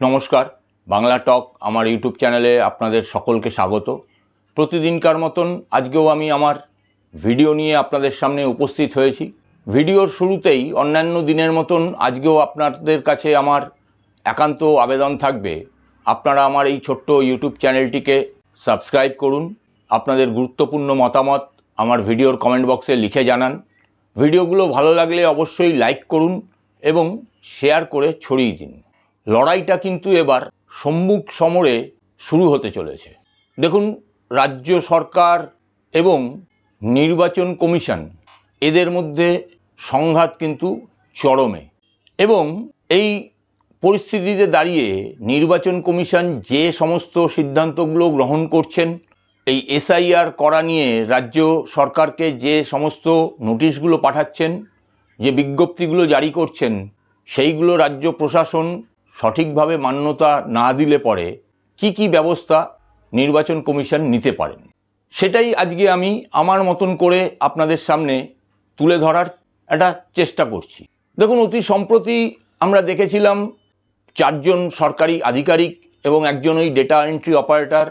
নমস্কার, বাংলা টক আমার ইউটিউব চ্যানেলে আপনাদের সকলকে স্বাগত। প্রতিদিনকার মতন আজকেও আমি আমার ভিডিও নিয়ে আপনাদের সামনে উপস্থিত হয়েছি। ভিডিওর শুরুতেই অন্যান্য দিনের মতন আজকেও আপনাদের কাছে আমার একান্ত আবেদন থাকবে। আপনারা আমার এই ছোট্ট ইউটিউব চ্যানেলটিকে সাবস্ক্রাইব করুন। আপনাদের গুরুত্বপূর্ণ মতামত আমার ভিডিওর কমেন্ট বক্সে লিখে জানান। ভিডিওগুলো ভালো লাগলে অবশ্যই লাইক করুন এবং শেয়ার করে ছড়িয়ে দিন। লড়াইটা কিন্তু এবার সম্মুখ সমরে শুরু হতে চলেছে। দেখুন, রাজ্য সরকার এবং নির্বাচন কমিশন, এদের মধ্যে সংঘাত কিন্তু চরমে এবং এই পরিস্থিতিতে দাঁড়িয়ে নির্বাচন কমিশন যে সমস্ত সিদ্ধান্তগুলো গ্রহণ করছেন, এই এসআইআর করা নিয়ে রাজ্য সরকারকে যে সমস্ত নোটিশগুলো পাঠাচ্ছেন, যে বিজ্ঞপ্তিগুলো জারি করছেন, সেইগুলো রাজ্য প্রশাসন সঠিকভাবে মান্যতা না দিলে পরে কি কি ব্যবস্থা নির্বাচন কমিশন নিতে পারেন? সেটাই আজকে আমি আমার মতন করে আপনাদের সামনে তুলে ধরার একটা চেষ্টা করছি। দেখুন, অতি সম্প্রতি আমরা দেখেছিলাম চারজন সরকারি আধিকারিক এবং একজন ওই ডেটা এন্ট্রি অপারেটর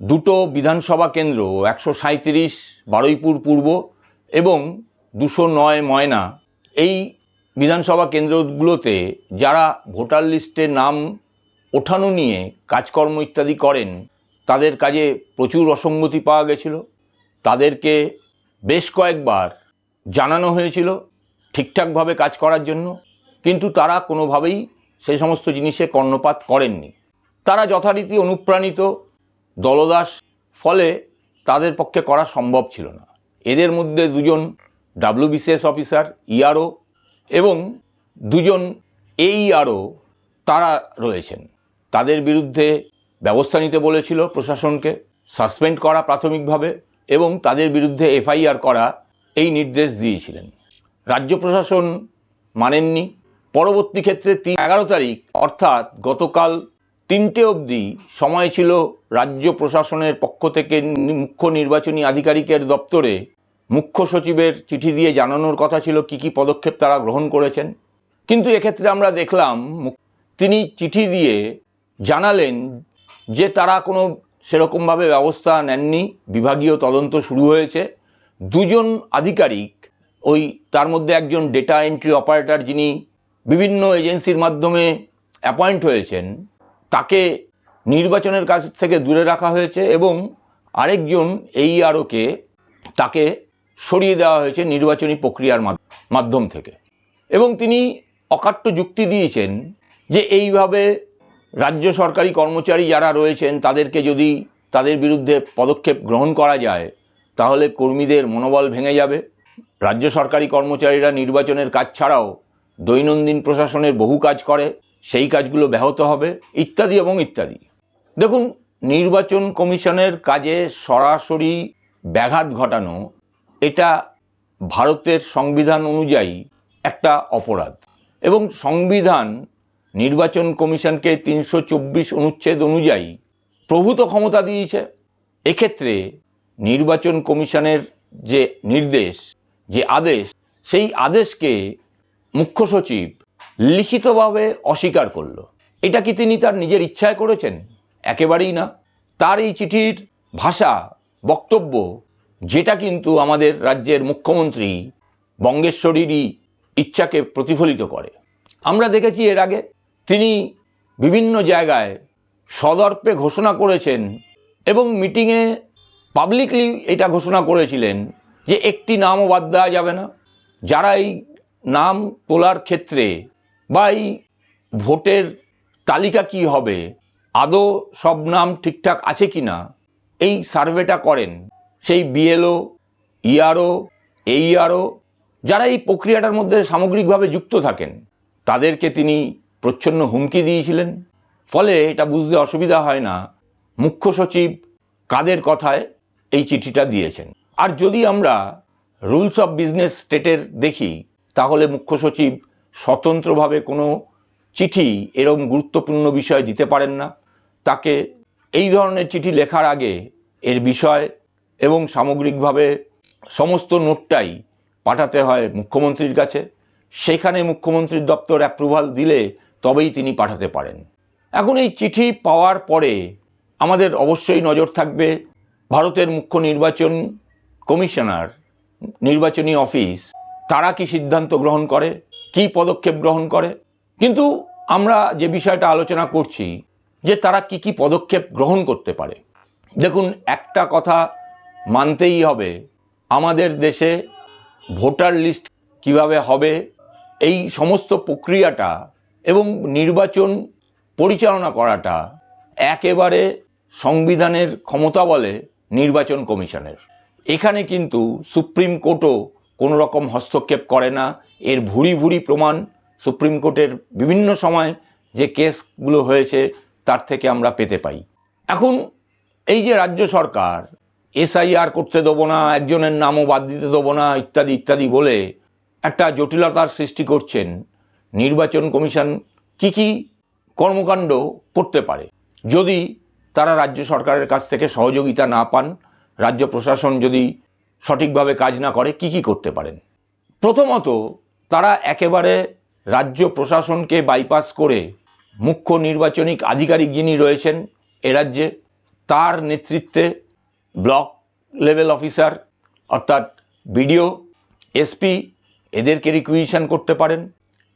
দুটো বিধানসভা কেন্দ্র, একশো সাঁইত্রিশ, বারুইপুর পূর্ব এবং দুশো নয় ময়না, এই বিধানসভা কেন্দ্রগুলোতে যারা ভোটার লিস্টে নাম ওঠানো নিয়ে কাজকর্ম ইত্যাদি করেন, তাদের কাজে প্রচুর অসঙ্গতি পাওয়া গেছিল। তাদেরকে বেশ কয়েকবার জানানো হয়েছিল ঠিকঠাকভাবে কাজ করার জন্য, কিন্তু তারা কোনোভাবেই সেই সমস্ত জিনিসে কর্ণপাত করেননি। তারা যথারীতি অনুপ্রাণিত, দলদাস, ফলে তাদের পক্ষে করা সম্ভব ছিল না। এদের মধ্যে দুজন ডাব্লিউবিসিএস অফিসার ইআরও এবং দুজন এইআরও তারা রয়েছেন। তাদের বিরুদ্ধে ব্যবস্থা নিতে বলেছিল প্রশাসনকে, সাসপেন্ড করা প্রাথমিকভাবে, এবং তাদের বিরুদ্ধে এফআইআর করা এই নির্দেশ দিয়েছিলেন। রাজ্য প্রশাসন মানেননি পরবর্তী ক্ষেত্রে তিন এগারো তারিখ, অর্থাৎ গতকাল তিনটে অবধি সময় ছিল রাজ্য প্রশাসনের পক্ষ থেকে মুখ্য নির্বাচনী আধিকারিকের দপ্তরে মুখ্য সচিবের চিঠি দিয়ে জানানোর কথা ছিল কি কি পদক্ষেপ তারা গ্রহণ করেছেন। কিন্তু এক্ষেত্রে আমরা দেখলাম তিনি চিঠি দিয়ে জানালেন যে তারা কোনো সেরকমভাবে ব্যবস্থা নেননি, বিভাগীয় তদন্ত শুরু হয়েছে। দুজন আধিকারিক, ওই তার মধ্যে একজন ডেটা এন্ট্রি অপারেটর যিনি বিভিন্ন এজেন্সির মাধ্যমে অ্যাপয়েন্ট হয়েছেন। তাকে নির্বাচনের কাছ থেকে দূরে রাখা হয়েছে এবং আরেকজন এই আরওকে তাকে সরিয়ে দেওয়া হয়েছে নির্বাচনী প্রক্রিয়ার মাধ- মাধ্যম থেকে। এবং তিনি অকাট্য যুক্তি দিয়েছেন যে এইভাবে রাজ্য সরকারি কর্মচারী যারা রয়েছেন, তাদেরকে যদি তাদের বিরুদ্ধে পদক্ষেপ গ্রহণ করা যায়, তাহলে কর্মীদের মনোবল ভেঙে যাবে। রাজ্য সরকারি কর্মচারীরা নির্বাচনের কাজ ছাড়াও দৈনন্দিন প্রশাসনের বহু কাজ করে, সেই কাজগুলো ব্যাহত হবে, ইত্যাদি এবং ইত্যাদি। দেখুন, নির্বাচন কমিশনের কাজে সরাসরি ব্যাঘাত ঘটানো, এটা ভারতের সংবিধান অনুযায়ী একটা অপরাধ। এবং সংবিধান নির্বাচন কমিশনকে তিনশো চব্বিশ অনুচ্ছেদ অনুযায়ী প্রভূত ক্ষমতা দিয়েছে। এক্ষেত্রে নির্বাচন কমিশনের যে নির্দেশ, যে আদেশ, সেই আদেশকে মুখ্য সচিব লিখিতভাবে অস্বীকার করল। এটা কি তিনি তার নিজের ইচ্ছায় করেছেন? একেবারেই না। তার এই চিঠির ভাষা, বক্তব্য, যেটা কিন্তু আমাদের রাজ্যের মুখ্যমন্ত্রী বঙ্গেশ্বরীরই ইচ্ছাকে প্রতিফলিত করে। আমরা দেখেছি এর আগে তিনি বিভিন্ন জায়গায় সদর্পে ঘোষণা করেছেন এবং মিটিংয়ে পাবলিকলি এটা ঘোষণা করেছিলেন যে একটি নামও বাদ দেওয়া যাবে না। যারা এই নাম তোলার ক্ষেত্রে বা এই ভোটের তালিকা কি হবে? আদৌ সব নাম ঠিকঠাক আছে কি না এই সার্ভেটা করেন। সেই বিএলও, ইআরও, এইআরও যারা এই প্রক্রিয়াটার মধ্যে সামগ্রিকভাবে যুক্ত থাকেন, তাদেরকে তিনি প্রচ্ছন্ন হুমকি দিয়েছিলেন। ফলে এটা বুঝতে অসুবিধা হয় না, মুখ্য সচিব কাদের কথায় এই চিঠিটা দিয়েছেন। আর যদি আমরা রুলস অফ বিজনেস স্টেটের দেখি তাহলে মুখ্য সচিব স্বতন্ত্রভাবে কোনো চিঠি এরকম গুরুত্বপূর্ণ বিষয় দিতে পারেন না। তাকে এই ধরনের চিঠি লেখার আগে এর বিষয় এবং সামগ্রিকভাবে সমস্ত নোটটাই পাঠাতে হয় মুখ্যমন্ত্রীর কাছে। সেখানে মুখ্যমন্ত্রীর দপ্তর অ্যাপ্রুভাল দিলে তবেই তিনি পাঠাতে পারেন। এখন এই চিঠি পাওয়ার পরে আমাদের অবশ্যই নজর থাকবে ভারতের মুখ্য নির্বাচন কমিশনার, নির্বাচনী অফিস তারা কি সিদ্ধান্ত গ্রহণ করে, কি পদক্ষেপ গ্রহণ করে? কিন্তু আমরা যে বিষয়টা আলোচনা করছি, যে তারা কি কি পদক্ষেপ গ্রহণ করতে পারে। দেখুন, একটা কথা মানতেই হবে, আমাদের দেশে ভোটার লিস্ট কীভাবে হবে, এই সমস্ত প্রক্রিয়াটা এবং নির্বাচন পরিচালনা করাটা একেবারে সংবিধানের ক্ষমতা বলে নির্বাচন কমিশনের। এখানে কিন্তু সুপ্রিম কোর্টও কোনো রকম হস্তক্ষেপ করে না। এর ভুরি ভুরি প্রমাণ সুপ্রিম কোর্টের বিভিন্ন সময় যে কেসগুলো হয়েছে তার থেকে আমরা পেতে পাই। এখন এই যে রাজ্য সরকার, এসআইআর করতে দেবো না, একজনের নামও বাদ দিতে দেবো না, ইত্যাদি ইত্যাদি বলে একটা জটিলতার সৃষ্টি করছেন নির্বাচন কমিশন কি কি কর্মকাণ্ড করতে পারে। যদি তারা রাজ্য সরকারের কাছ থেকে সহযোগিতা না পান, রাজ্য প্রশাসন যদি সঠিকভাবে কাজ না করে, কি কি করতে পারেন? প্রথমত, তারা একেবারে রাজ্য প্রশাসনকে বাইপাস করে মুখ্য নির্বাচনিক আধিকারিক যিনি রয়েছেন এ রাজ্যে, তার নেতৃত্বে ব্লক লেভেল অফিসার অর্থাৎ বিডিও, এসপি এদেরকে রিকুইশন করতে পারেন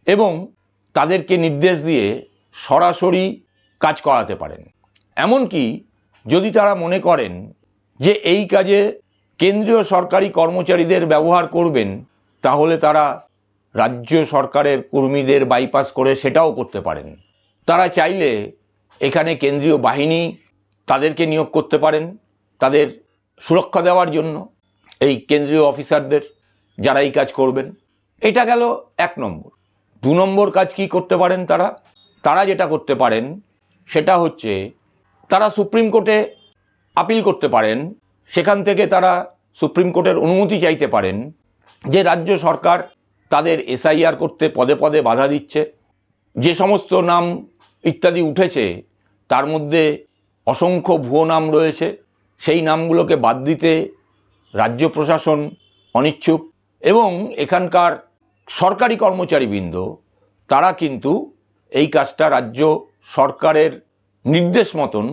এবং তাদেরকে নির্দেশ দিয়ে সরাসরি কাজ করাতে পারেন। এমনকি যদি তারা মনে করেন যে এই কাজে কেন্দ্রীয় সরকারি কর্মচারীদের ব্যবহার করবেন, তাহলে তারা রাজ্য সরকারের কর্মীদের বাইপাস করে সেটাও করতে পারেন। তারা চাইলে এখানে কেন্দ্রীয় বাহিনী তাদেরকে নিয়োগ করতে পারেন, তাদের সুরক্ষা দেওয়ার জন্য এই কেন্দ্রীয় অফিসারদের যারা এই কাজ করবেন। এটা গেল এক নম্বর। দু নম্বর কাজ কি করতে পারেন তারা? তারা যেটা করতে পারেন, সেটা হচ্ছে তারা সুপ্রিম কোর্টে আপিল করতে পারেন সেখান থেকে তারা সুপ্রিম কোর্টের অনুমতি চাইতে পারেন যে রাজ্য সরকার তাদের এসআইআর করতে পদে পদে বাধা দিচ্ছে। যে সমস্ত নাম ইত্যাদি উঠেছে, তার মধ্যে অসংখ্য ভুয়ো নাম রয়েছে। সেই নামগুলোকে বাদ দিতে রাজ্য প্রশাসন অনিচ্ছুক এবং এখানকার সরকারি কর্মচারীবৃন্দ, তারা কিন্তু এই কাজটা রাজ্য সরকারের নির্দেশ মতন,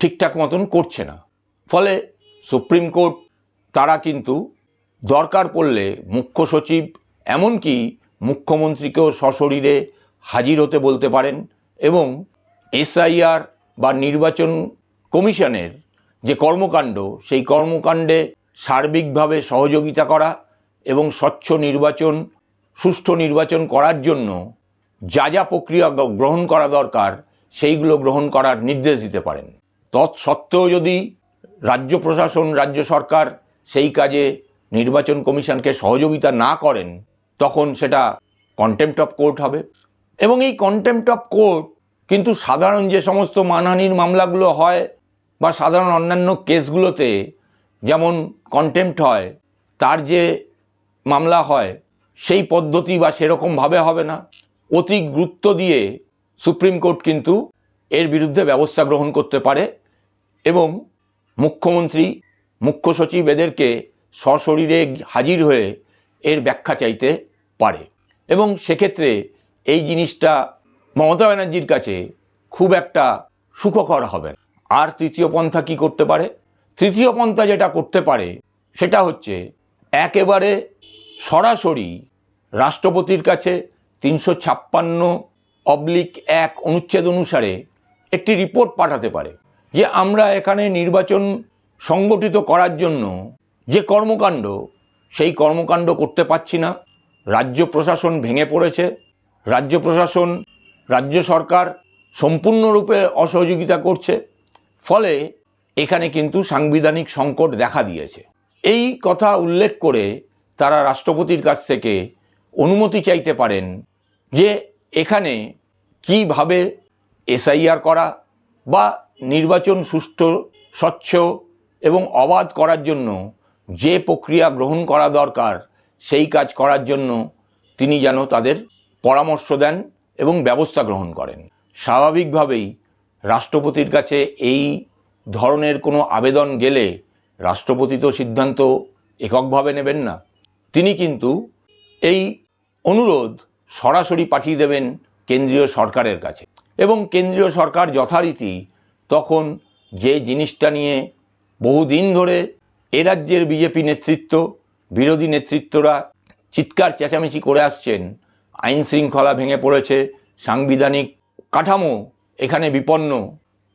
ঠিকঠাক মতন করছে না। ফলে সুপ্রিম কোর্ট, তারা কিন্তু দরকার পড়লে মুখ্য সচিব, এমনকি মুখ্যমন্ত্রীকেও সশরীরে হাজির হতে বলতে পারেন এবং এসআইআর বা নির্বাচন কমিশনের যে কর্মকাণ্ড, সেই কর্মকাণ্ডে সার্বিকভাবে সহযোগিতা করা এবং স্বচ্ছ নির্বাচন, সুষ্ঠু নির্বাচন করার জন্য যা যা প্রক্রিয়া গ্রহণ করা দরকার, সেইগুলো গ্রহণ করার নির্দেশ দিতে পারেন। তৎসত্ত্বেও যদি রাজ্য প্রশাসন, রাজ্য সরকার সেই কাজে নির্বাচন কমিশনকে সহযোগিতা না করেন, তখন সেটা কন্টেম্পট অফ কোর্ট হবে। এবং এই কন্টেম্পট অফ কোর্ট কিন্তু সাধারণ যে সমস্ত মানহানির মামলাগুলো হয় বা সাধারণ অন্যান্য কেসগুলোতে যেমন কন্টেম্পট হয়, তার যে মামলা হয়, সেই পদ্ধতি বা সেরকমভাবে হবে না। অতি গুরুত্ব দিয়ে সুপ্রিম কোর্ট কিন্তু এর বিরুদ্ধে ব্যবস্থা গ্রহণ করতে পারে এবং মুখ্যমন্ত্রী, মুখ্য সচিব এদেরকে সশরীরে হাজির হয়ে এর ব্যাখ্যা চাইতে পারে। এবং সেক্ষেত্রে এই জিনিসটা মমতা ব্যানার্জির কাছে খুব একটা সুখকর হবে আর তৃতীয় পন্থা কি করতে পারে? তৃতীয় পন্থা যেটা করতে পারে, সেটা হচ্ছে একেবারে সরাসরি রাষ্ট্রপতির কাছে তিনশো ছাপ্পান্ন অবলিক এক অনুচ্ছেদ অনুসারে একটি রিপোর্ট পাঠাতে পারে। যে আমরা এখানে নির্বাচন সংগঠিত করার জন্য যে কর্মকাণ্ড, সেই কর্মকাণ্ড করতে পারছি না। রাজ্য প্রশাসন ভেঙে পড়েছে। রাজ্য প্রশাসন, রাজ্য সরকার সম্পূর্ণরূপে অসহযোগিতা করছে। ফলে এখানে কিন্তু সাংবিধানিক সংকট দেখা দিয়েছে। এই কথা উল্লেখ করে তারা রাষ্ট্রপতির কাছ থেকে অনুমতি চাইতে পারেন যে এখানে কীভাবে এসআইআর করা বা নির্বাচন সুষ্ঠু, স্বচ্ছ এবং অবাধ করার জন্য যে প্রক্রিয়া গ্রহণ করা দরকার, সেই কাজ করার জন্য তিনি যেন তাদের পরামর্শ দেন এবং ব্যবস্থা গ্রহণ করেন। স্বাভাবিকভাবেই রাষ্ট্রপতির কাছে এই ধরনের কোনো আবেদন গেলে রাষ্ট্রপতি তো সিদ্ধান্ত এককভাবে নেবেন না। তিনি কিন্তু এই অনুরোধ সরাসরি পাঠিয়ে দেবেন কেন্দ্রীয় সরকারের কাছে এবং কেন্দ্রীয় সরকার যথারীতি তখন যে জিনিসটা নিয়ে বহুদিন ধরে এ রাজ্যের বিজেপি নেতৃত্ব, বিরোধী নেতৃত্বরা চিৎকার চেঁচামেচি করে আসছেন, আইন শৃঙ্খলা ভেঙে পড়েছে, সাংবিধানিক কাঠামো এখানে বিপন্ন,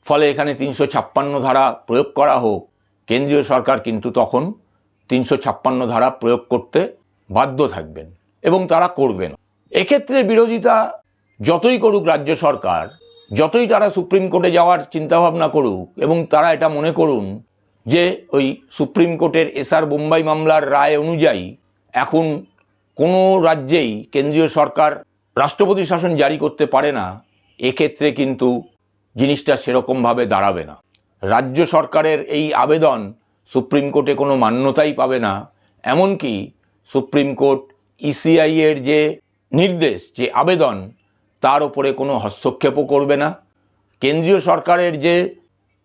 ফলে এখানে তিনশো ছাপ্পান্ন ধারা প্রয়োগ করা হোক। কেন্দ্রীয় সরকার কিন্তু তখন তিনশো ছাপ্পান্ন ধারা প্রয়োগ করতে বাধ্য থাকবেন এবং তারা করবেন। এক্ষেত্রে বিরোধিতা যতই করুক রাজ্য সরকার যতই তারা সুপ্রিম কোর্টে যাওয়ার চিন্তাভাবনা করুক এবং তারা এটা মনে করুন যে ওই সুপ্রিম কোর্টের এসআর বোম্বাই মামলার রায় অনুযায়ী এখন কোনো রাজ্যেই কেন্দ্রীয় সরকার রাষ্ট্রপতি শাসন জারি করতে পারে না, এক্ষেত্রে কিন্তু জিনিসটা সেরকমভাবে দাঁড়াবে না। রাজ্য সরকারের এই আবেদন সুপ্রিম কোর্টে কোনো মান্যতাই পাবে না, এমনকি সুপ্রিম কোর্ট ইসিআইয়ের যে নির্দেশ, যে আবেদন তার ওপরে কোনো হস্তক্ষেপও করবে না। কেন্দ্রীয় সরকারের যে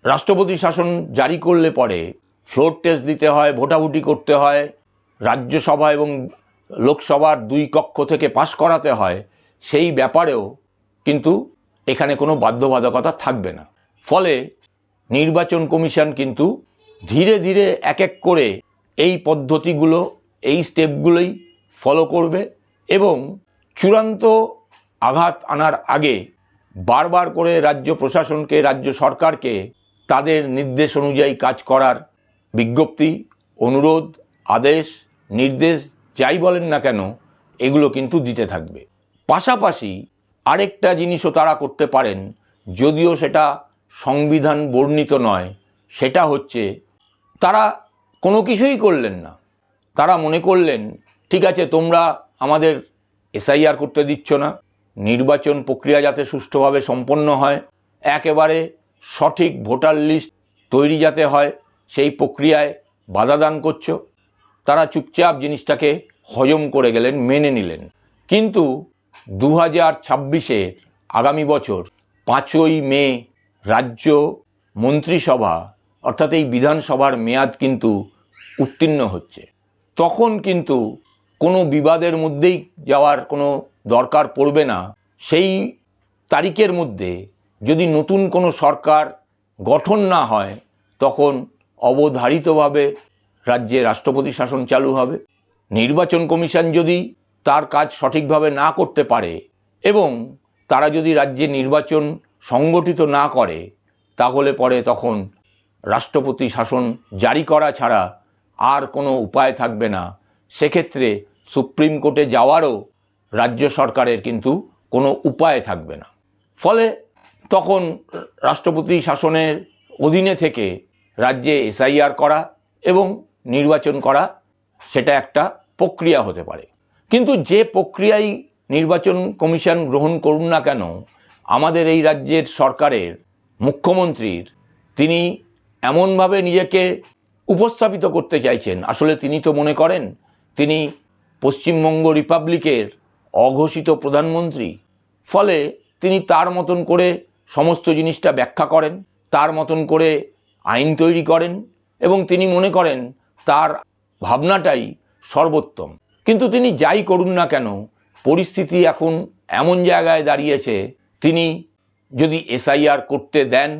রাষ্ট্রপতি শাসন জারি করলে পরে ফ্লোর টেস্ট দিতে হয়, ভোটাভুটি করতে হয়, রাজ্যসভা এবং লোকসভার দুই কক্ষ থেকে পাশ করাতে হয়, সেই ব্যাপারেও কিন্তু এখানে কোনো বাধ্যবাধকতা থাকবে না। ফলে নির্বাচন কমিশন কিন্তু ধীরে ধীরে এক এক করে এই পদ্ধতিগুলো, এই স্টেপগুলোই ফলো করবে এবং চূড়ান্ত আঘাত আনার আগে বারবার করে রাজ্য প্রশাসনকে, রাজ্য সরকারকে তাদের নির্দেশ অনুযায়ী কাজ করার বিজ্ঞপ্তি, অনুরোধ, আদেশ, নির্দেশ যাই বলেন না কেন, এগুলো কিন্তু দিতে থাকবে। পাশাপাশি আরেকটা জিনিসও তারা করতে পারেন, যদিও সেটা সংবিধান বর্ণিত নয়, সেটা হচ্ছে তারা কোনো কিছুই করলেন না। তারা মনে করলেন, ঠিক আছে, তোমরা আমাদের এসআইআর করতে দিচ্ছ না নির্বাচন প্রক্রিয়া যাতে সুষ্ঠুভাবে সম্পন্ন হয়, একেবারে সঠিক ভোটার লিস্ট তৈরি যাতে হয়, সেই প্রক্রিয়ায় বাধা দান করছ। তারা চুপচাপ জিনিসটাকে হজম করে গেলেন, মেনে নিলেন। কিন্তু দু হাজার ছাব্বিশের আগামী বছর পাঁচই মে রাজ্য মন্ত্রিসভা, অর্থাৎ এই বিধানসভার মেয়াদ কিন্তু উত্তীর্ণ হচ্ছে। তখন কিন্তু কোনো বিবাদের মধ্যেই যাওয়ার কোনো দরকার পড়বে না, সেই তারিখের মধ্যে যদি নতুন কোনো সরকার গঠন না হয়, তখন অবধারিতভাবে রাজ্যে রাষ্ট্রপতি শাসন চালু হবে। নির্বাচন কমিশন যদি তার কাজ সঠিকভাবে না করতে পারে এবং তারা যদি রাজ্যে নির্বাচন সংগঠিত না করে, তাহলে পরে তখন রাষ্ট্রপতি শাসন জারি করা ছাড়া আর কোনো উপায় থাকবে না। সেক্ষেত্রে সুপ্রিম কোর্টে যাওয়ারও রাজ্য সরকারের কিন্তু কোনো উপায় থাকবে না। ফলে তখন রাষ্ট্রপতি শাসনের অধীনে থেকে রাজ্যে এসআইআর করা এবং নির্বাচন করা সেটা একটা প্রক্রিয়া হতে পারে। কিন্তু যে প্রক্রিয়াই নির্বাচন কমিশন গ্রহণ করুন না কেন, আমাদের এই রাজ্যের সরকারের মুখ্যমন্ত্রীর তিনি এমনভাবে নিজেকে উপস্থাপিত করতে চাইছেন। আসলে তিনি তো মনে করেন, তিনি পশ্চিমবঙ্গ রিপাবলিকের অঘোষিত প্রধানমন্ত্রী, ফলে তিনি তার মতন করে সমস্ত জিনিসটা ব্যাখ্যা করেন, তার মতন করে আইন তৈরি করেন এবং তিনি মনে করেন তার ভাবনাটাই সর্বোত্তম। কিন্তু তিনি যাই করুন না কেন, পরিস্থিতি এখন এমন জায়গায় দাঁড়িয়েছে, তিনি যদি এসআইআর করতে দেন,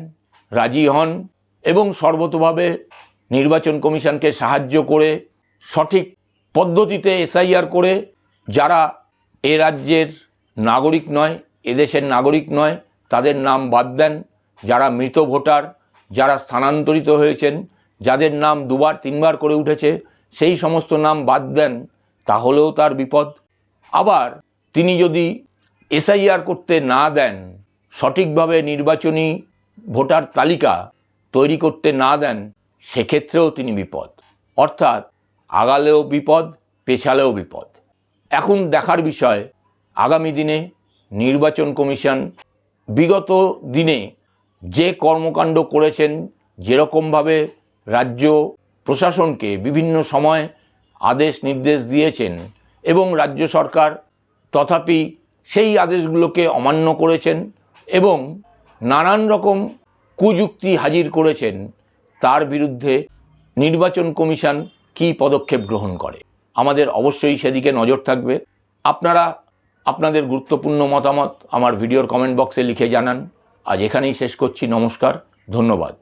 রাজি হন এবং সর্বতভাবে নির্বাচন কমিশনকে সাহায্য করে সঠিক পদ্ধতিতে এসআইআর করে যারা এ রাজ্যের নাগরিক নয় এদেশের নাগরিক নয়, তাদের নাম বাদ দেন যারা মৃত ভোটার, যারা স্থানান্তরিত হয়েছেন, যাদের নাম দুবার, তিনবার করে উঠেছে, সেই সমস্ত নাম বাদ দেন, তাহলেও তার বিপদ। আবার তিনি যদি এসআইআর করতে না দেন, সঠিকভাবে নির্বাচনী ভোটার তালিকা তৈরি করতে না দেন, সেক্ষেত্রেও তিনি বিপদ। অর্থাৎ আগালেও বিপদ, পেছালেও বিপদ। এখন দেখার বিষয়, আগামী দিনে নির্বাচন কমিশন বিগত দিনে যে কর্মকাণ্ড করেছেন, যেরকমভাবে রাজ্য প্রশাসনকে বিভিন্ন সময় আদেশ নির্দেশ দিয়েছেন এবং রাজ্য সরকার তথাপি সেই আদেশগুলোকে অমান্য করেছেন এবং নানান রকম কুযুক্তি হাজির করেছেন, তার বিরুদ্ধে নির্বাচন কমিশন কী পদক্ষেপ গ্রহণ করে। আমাদের অবশ্যই সেদিকে নজর থাকবে। আপনারা আপনাদের গুরুত্বপূর্ণ মতামত আমার ভিডিওর কমেন্ট বক্সে লিখে জানান। আজ এখানেই শেষ করছি। নমস্কার। ধন্যবাদ।